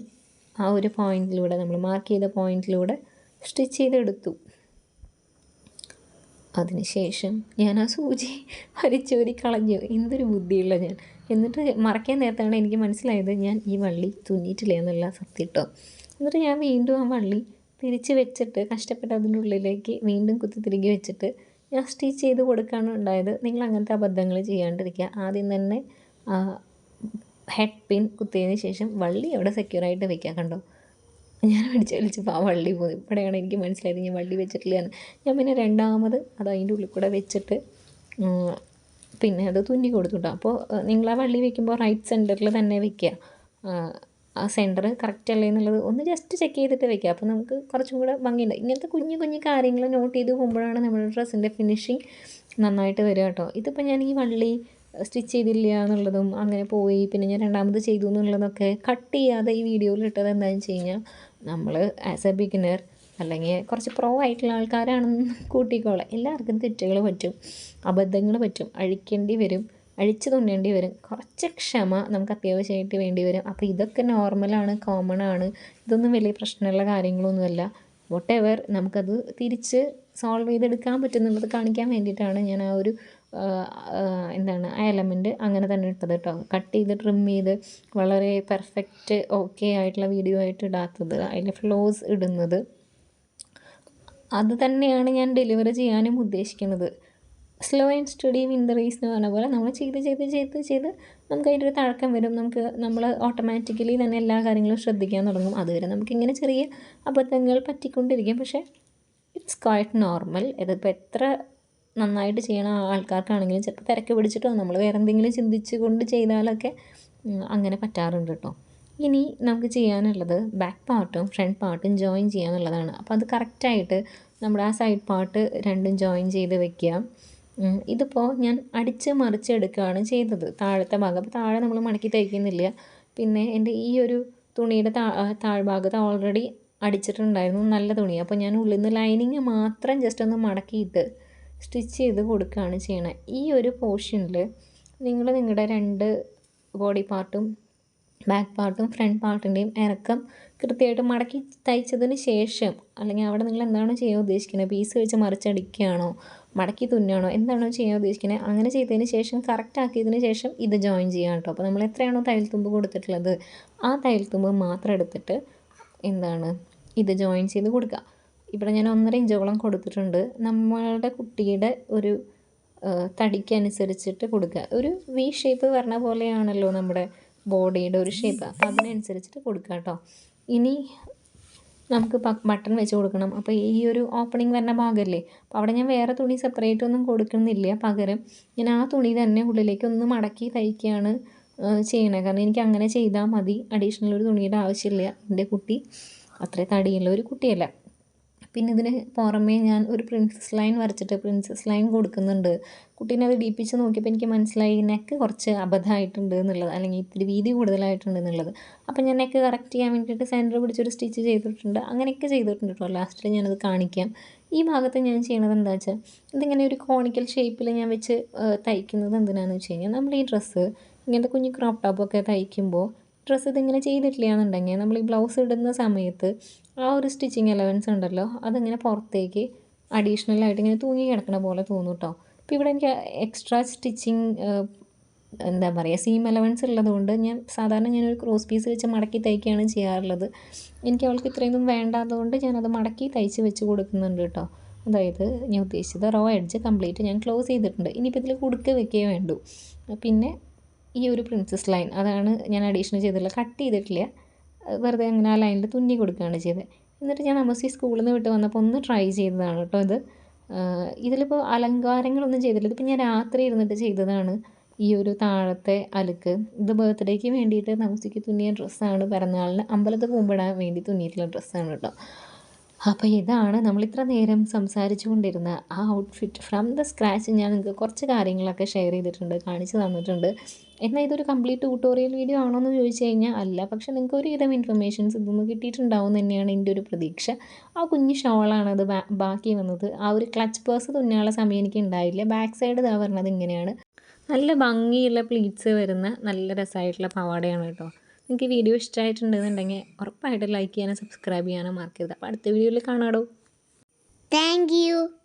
ആ ഒരു പോയിന്റിലൂടെ നമ്മൾ മാർക്ക് ചെയ്ത പോയിന്റിലൂടെ സ്റ്റിച്ച് ചെയ്തെടുത്തു. അതിനുശേഷം ഞാൻ ആ സൂചി വലിച്ചൂരി കളഞ്ഞു. എന്തൊരു ബുദ്ധിയുള്ള ഞാൻ. എന്നിട്ട് മറക്കാൻ നേരത്താണ് എനിക്ക് മനസ്സിലായത് ഞാൻ ഈ വള്ളി തുന്നിയിട്ടില്ല എന്നുള്ള സത്യം കേട്ടോ എന്നിട്ട് ഞാൻ വീണ്ടും ആ വള്ളി തിരിച്ച് വെച്ചിട്ട് കഷ്ടപ്പെട്ട് അതിന്റെ ഉള്ളിലേക്ക് വീണ്ടും കുത്തി തിരികെ വെച്ചിട്ട് ഞാൻ സ്റ്റിച്ച് ചെയ്ത് കൊടുക്കുകയാണ് ഉണ്ടായത്. നിങ്ങൾ അങ്ങനത്തെ അബദ്ധങ്ങൾ ചെയ്യാണ്ടിരിക്കുക. ആദ്യം തന്നെ ഹെഡ് പിൻ കുത്തിയതിന് ശേഷം വള്ളി അവിടെ സെക്യൂർ ആയിട്ട് വെക്കാം കണ്ടോ? ഞാൻ മേടിച്ച് വലിച്ചപ്പോൾ ആ വള്ളി പോയി. ഇവിടെയാണ് എനിക്ക് മനസ്സിലായത് ഞാൻ വള്ളി വെച്ചിട്ടില്ല എന്ന് ഞാൻ പിന്നെ രണ്ടാമത് അത് അതിന്റെ ഉള്ളിൽ കൂടെ വെച്ചിട്ട് പിന്നെ അത് തുന്നി കൊടുത്തുട്ടോ. അപ്പോൾ നിങ്ങൾ ആ വള്ളി വെക്കുമ്പോൾ റൈറ്റ് സെന്ററിൽ തന്നെ വെക്കുക. ആ സെന്റർ കറക്റ്റ് അല്ലേ എന്നുള്ളത് ഒന്ന് ജസ്റ്റ് ചെക്ക് ചെയ്തിട്ട് വെക്കുക. അപ്പോൾ നമുക്ക് കുറച്ചും കൂടെ ഭംഗിയുണ്ട്. ഇങ്ങനത്തെ കുഞ്ഞു കുഞ്ഞു കാര്യങ്ങൾ നോട്ട് ചെയ്ത് പോകുമ്പോഴാണ് നമ്മുടെ ഡ്രസ്സിന്റെ ഫിനിഷിങ് നന്നായിട്ട് വരിക കേട്ടോ. ഇതിപ്പോൾ ഞാൻ ഈ വള്ളി സ്റ്റിച്ച് ചെയ്തില്ല എന്നുള്ളതും അങ്ങനെ പോയി. പിന്നെ ഞാൻ രണ്ടാമത് ചെയ്തു എന്നുള്ളതൊക്കെ കട്ട് ചെയ്യാതെ ഈ വീഡിയോയിൽ ഇട്ടത് എന്താണെന്ന് വെച്ച് കഴിഞ്ഞാൽ നമ്മൾ ആസ് എ ബിഗിനർ അല്ലെങ്കിൽ കുറച്ച് പ്രോ ആയിട്ടുള്ള ആൾക്കാരാണെന്ന് കൂട്ടിക്കോളാം. എല്ലാവർക്കും തെറ്റുകൾ പറ്റും അബദ്ധങ്ങൾ പറ്റും അഴിക്കേണ്ടി വരും അഴിച്ചു തുന്നേണ്ടി വരും കുറച്ച് ക്ഷമ നമുക്ക് അത്യാവശ്യമായിട്ട് വേണ്ടി വരും. അപ്പോൾ ഇതൊക്കെ നോർമലാണ് കോമൺ ആണ്. ഇതൊന്നും വലിയ പ്രശ്നമുള്ള കാര്യങ്ങളൊന്നുമല്ല. വോട്ട് എവർ നമുക്കത് തിരിച്ച് സോൾവ് ചെയ്തെടുക്കാൻ പറ്റുന്നുള്ളത് കാണിക്കാൻ വേണ്ടിയിട്ടാണ് ഞാൻ ആ ഒരു എന്താണ് ആ എലമെന്റ് അങ്ങനെ തന്നെ ഇട്ടത് കേട്ടോ. കട്ട് ചെയ്ത് ട്രിം ചെയ്ത് വളരെ പെർഫെക്റ്റ് ഓക്കെ ആയിട്ടുള്ള വീഡിയോ ആയിട്ട് ഇടാത്തത് അതിൽ ഫ്ലോസ് ഇടുന്നത്. അത് തന്നെയാണ് ഞാൻ ഡെലിവറി ചെയ്യാനും ഉദ്ദേശിക്കുന്നത്. Slow and steady win the race എന്ന് പറഞ്ഞ പോലെ നമ്മൾ ചെയ്ത് ചെയ്ത് ചെയ്ത് ചെയ്ത് നമുക്ക് അതിന്റെ ഒരു തഴക്കം വരും. നമുക്ക് നമ്മൾ ഓട്ടോമാറ്റിക്കലി തന്നെ എല്ലാ കാര്യങ്ങളും ശ്രദ്ധിക്കാൻ തുടങ്ങും. അതുവരെ നമുക്കിങ്ങനെ ചെറിയ അബദ്ധങ്ങൾ പറ്റിക്കൊണ്ടിരിക്കും. പക്ഷേ ഇറ്റ്സ് ക്വയറ്റ് നോർമൽ ഇതിപ്പോൾ എത്ര നന്നായിട്ട് ചെയ്യണ ആൾക്കാർക്കാണെങ്കിലും ചിലപ്പോൾ തിരക്ക് പിടിച്ചിട്ടോ നമ്മൾ വേറെ എന്തെങ്കിലും ചിന്തിച്ചു കൊണ്ട് ചെയ്താലൊക്കെ അങ്ങനെ പറ്റാറുണ്ട് കേട്ടോ ഇനി നമുക്ക് ചെയ്യാനുള്ളത് ബാക്ക് പാർട്ടും ഫ്രണ്ട് പാർട്ടും ജോയിൻ ചെയ്യാന്നുള്ളതാണ്. അപ്പോൾ അത് കറക്റ്റായിട്ട് നമ്മുടെ ആ സൈഡ് പാർട്ട് രണ്ടും ജോയിൻ ചെയ്ത് വെക്കുക ഇതിപ്പോൾ ഞാൻ അടിച്ച് മറിച്ചെടുക്കുകയാണ് ചെയ്തത്. താഴത്തെ ഭാഗം അപ്പോൾ താഴെ നമ്മൾ മടക്കി തയ്ക്കുന്നില്ല പിന്നെ എന്റെ ഈ ഒരു തുണിയുടെ താ താഴ്ഭാഗത്ത് ഓൾറെഡി അടിച്ചിട്ടുണ്ടായിരുന്നു. നല്ല തുണി അപ്പോൾ ഞാൻ ഉള്ളിൽ നിന്ന് ലൈനിങ് മാത്രം ജസ്റ്റ് ഒന്ന് മടക്കിയിട്ട് സ്റ്റിച്ച് ചെയ്ത് കൊടുക്കുകയാണ് ചെയ്യണത് ഈ ഒരു പോർഷനിൽ നിങ്ങൾ നിങ്ങളുടെ രണ്ട് ബോഡി പാർട്ടും ബാക്ക് പാർട്ടും ഫ്രണ്ട് പാർട്ടിന്റെയും ഇറക്കം കൃത്യമായിട്ട് മടക്കി തയ്ച്ചതിന് ശേഷം അല്ലെങ്കിൽ അവിടെ നിങ്ങൾ എന്താണ് ചെയ്യാൻ ഉദ്ദേശിക്കുന്നത് പീസ് വെച്ച് മറിച്ചടിക്കുകയാണോ? മടക്കി തുന്നുകയാണോ? എന്താണോ ചെയ്യാൻ ഉദ്ദേശിക്കുന്നത് അങ്ങനെ ചെയ്തതിന് ശേഷം കറക്റ്റ് ആക്കിയതിന് ശേഷം ഇത് ജോയിൻ ചെയ്യാം കേട്ടോ അപ്പോൾ നമ്മൾ എത്രയാണോ തയ്യൽ തുമ്പ് കൊടുത്തിട്ടുള്ളത് ആ തയ്യൽ തുമ്പ് മാത്രം എടുത്തിട്ട് എന്താണ് ഇത് ജോയിൻ ചെയ്ത് കൊടുക്കുക. ഇവിടെ ഞാൻ ഒന്നര ഇഞ്ചോളം കൊടുത്തിട്ടുണ്ട്. നമ്മളുടെ കുട്ടിയുടെ ഒരു തടിക്കനുസരിച്ചിട്ട് കൊടുക്കുക. ഒരു വി ഷേപ്പ് വരണ പോലെയാണല്ലോ നമ്മുടെ ബോഡിയുടെ ഒരു ഷേപ്പ് അപ്പോൾ അതിനനുസരിച്ചിട്ട് കൊടുക്കുക കേട്ടോ. ഇനി നമുക്ക് ബട്ടൺ വെച്ച് കൊടുക്കണം. അപ്പോൾ ഈ ഒരു ഓപ്പണിംഗ് വരുന്ന ഭാഗമല്ലേ അപ്പോൾ അവിടെ ഞാൻ വേറെ തുണി സെപ്പറേറ്റ് ഒന്നും കൊടുക്കുന്നില്ല. പകരം ഞാൻ ആ തുണി തന്നെ ഉള്ളിലേക്ക് ഒന്ന് മടക്കി തയ്ക്കുകയാണ് ചെയ്യണത് കാരണം എനിക്ക് അങ്ങനെ ചെയ്താൽ മതി. അഡീഷണൽ ഒരു തുണിയുടെ ആവശ്യമില്ല. എന്റെ കുട്ടി അത്ര തടിയുള്ള ഒരു കുട്ടിയല്ല. പിന്നെ ഇതിന് പുറമേ ഞാൻ ഒരു പ്രിൻസസ് ലൈൻ വരച്ചിട്ട് പ്രിൻസസ് ലൈൻ കൊടുക്കുന്നുണ്ട്. കുട്ടീനെ അത് ഡീപ്പിച്ച് നോക്കിയപ്പോൾ എനിക്ക് മനസ്സിലായി നെക്ക് കുറച്ച് അബദ്ധമായിട്ടുണ്ട് എന്നുള്ളത് അല്ലെങ്കിൽ ഇത്തിരി വീതി കൂടുതലായിട്ടുണ്ട് എന്നുള്ളത്. അപ്പോൾ ഞാൻ നെക്ക് കറക്റ്റ് ചെയ്യാൻ വേണ്ടിയിട്ട് സെന്റർ പിടിച്ചൊരു സ്റ്റിച്ച് ചെയ്തിട്ടുണ്ട്. അങ്ങനെയൊക്കെ ചെയ്തിട്ടുണ്ട് കേട്ടോ ലാസ്റ്റിൽ ഞാനത് കാണിക്കാം. ഈ ഭാഗത്ത് ഞാൻ ചെയ്യണത് എന്താ വെച്ചാൽ ഇതിങ്ങനെ ഒരു കോണിക്കൽ ഷേപ്പിൽ ഞാൻ വെച്ച് തയ്ക്കുന്നത് എന്തിനാണെന്ന് വെച്ച് കഴിഞ്ഞാൽ നമ്മൾ ഈ ഡ്രസ്സ് ഇങ്ങനത്തെ കുഞ്ഞു ക്രോപ്പ് ടോപ്പൊക്കെ തയ്ക്കുമ്പോൾ ഡ്രസ്സ് ഇതിങ്ങനെ ചെയ്തിട്ടില്ല എന്നുണ്ടെങ്കിൽ നമ്മൾ ഈ ബ്ലൗസ് ഇടുന്ന സമയത്ത് ആ ഒരു സ്റ്റിച്ചിങ് എലവൻസ് ഉണ്ടല്ലോ അതിങ്ങനെ പുറത്തേക്ക് അഡീഷണൽ ആയിട്ട് ഇങ്ങനെ തൂങ്ങി കിടക്കണ പോലെ തോന്നും കേട്ടോ അപ്പോൾ ഇവിടെ എനിക്ക് എക്സ്ട്രാ സ്റ്റിച്ചിങ് എന്താ പറയുക സീം എലവൻസ് ഉള്ളതുകൊണ്ട് ഞാൻ സാധാരണ ഞാൻ ഒരു ക്രോസ് പീസ് വെച്ച് മടക്കി തയ്ക്കുകയാണ് ചെയ്യാറുള്ളത്. എനിക്ക് അവൾക്ക് ഇത്രയൊന്നും വേണ്ടാത്തതുകൊണ്ട് ഞാനത് മടക്കി തയ്ച്ച് വെച്ച് കൊടുക്കുന്നുണ്ട് കേട്ടോ അതായത് ഞാൻ ഉദ്ദേശിച്ചത് റോ എഡ്ജ് കംപ്ലീറ്റ് ഞാൻ ക്ലോസ് ചെയ്തിട്ടുണ്ട്. ഇനിയിപ്പോൾ ഇതിൽ കുടുക്ക് വെക്കേ വേണ്ടൂ. പിന്നെ ഈ ഒരു പ്രിൻസസ് ലൈൻ അതാണ് ഞാൻ അഡീഷണൽ ചെയ്തിട്ടുള്ളത്. കട്ട് ചെയ്തിട്ടില്ല. വെറുതെ അങ്ങനെ ആ ലൈനിൽ തുന്നി കൊടുക്കുകയാണ് ചെയ്തത്. എന്നിട്ട് ഞാൻ അമ്മസി സ്കൂളിൽ നിന്ന് വിട്ട് വന്നപ്പോൾ ഒന്ന് ട്രൈ ചെയ്തതാണ് കേട്ടോ ഇത്. ഇതിലിപ്പോൾ അലങ്കാരങ്ങളൊന്നും ചെയ്തിട്ടില്ല. ഇതിപ്പോൾ ഞാൻ രാത്രി ഇരുന്നിട്ട് ചെയ്തതാണ് ഈ ഒരു താഴത്തെ അലുക്ക്. ഇത് ബർത്ത്ഡേക്ക് വേണ്ടിയിട്ട് നമസ്തിക്ക് തുന്നിയ ഡ്രസ്സാണ് പിറന്നാളിന് അമ്പലത്തിൽ പോകുമ്പോഴാൻ വേണ്ടി തുന്നിയിട്ടുള്ള ഡ്രസ്സാണ് കേട്ടോ അപ്പോൾ ഇതാണ് നമ്മൾ ഇത്ര നേരം സംസാരിച്ചു കൊണ്ടിരുന്ന ആ ഔട്ട്ഫിറ്റ് ഫ്രം ദ സ്ക്രാച്ച് ഞാൻ നിങ്ങൾക്ക് കുറച്ച് കാര്യങ്ങളൊക്കെ ഷെയർ ചെയ്തിട്ടുണ്ട് കാണിച്ചു തന്നിട്ടുണ്ട്. എന്നാൽ ഇതൊരു കംപ്ലീറ്റ് ട്യൂട്ടോറിയൽ വീഡിയോ ആണോ എന്ന് ചോദിച്ചു കഴിഞ്ഞാൽ അല്ല. പക്ഷെ നിങ്ങൾക്ക് ഒരുവിധം ഇൻഫർമേഷൻസ് ഇതൊന്ന് കിട്ടിയിട്ടുണ്ടാവും തന്നെയാണ് എന്റെ ഒരു പ്രതീക്ഷ. ആ കുഞ്ഞ് ഷോളാണ് അത് ബാക്കി വന്നത്. ആ ഒരു ക്ലച്ച് പേഴ്സ് തുന്നാനുള്ള സമയം എനിക്ക് ഉണ്ടായില്ല. ബാക്ക് സൈഡ് ഇതാ പറഞ്ഞത് ഇങ്ങനെയാണ്. നല്ല ഭംഗിയുള്ള പ്ലീറ്റ്സ് വരുന്ന നല്ല രസമായിട്ടുള്ള പവാടയാണ് കേട്ടോ. നിങ്ങൾക്ക് വീഡിയോ ഇഷ്ടമായിട്ടുണ്ടെന്നുണ്ടെങ്കിൽ ഉറപ്പായിട്ടും ലൈക്ക് ചെയ്യാനും സബ്സ്ക്രൈബ് ചെയ്യാനും മറക്കരുത് അപ്പോൾ അടുത്ത വീഡിയോയിൽ കാണാടോ താങ്ക്.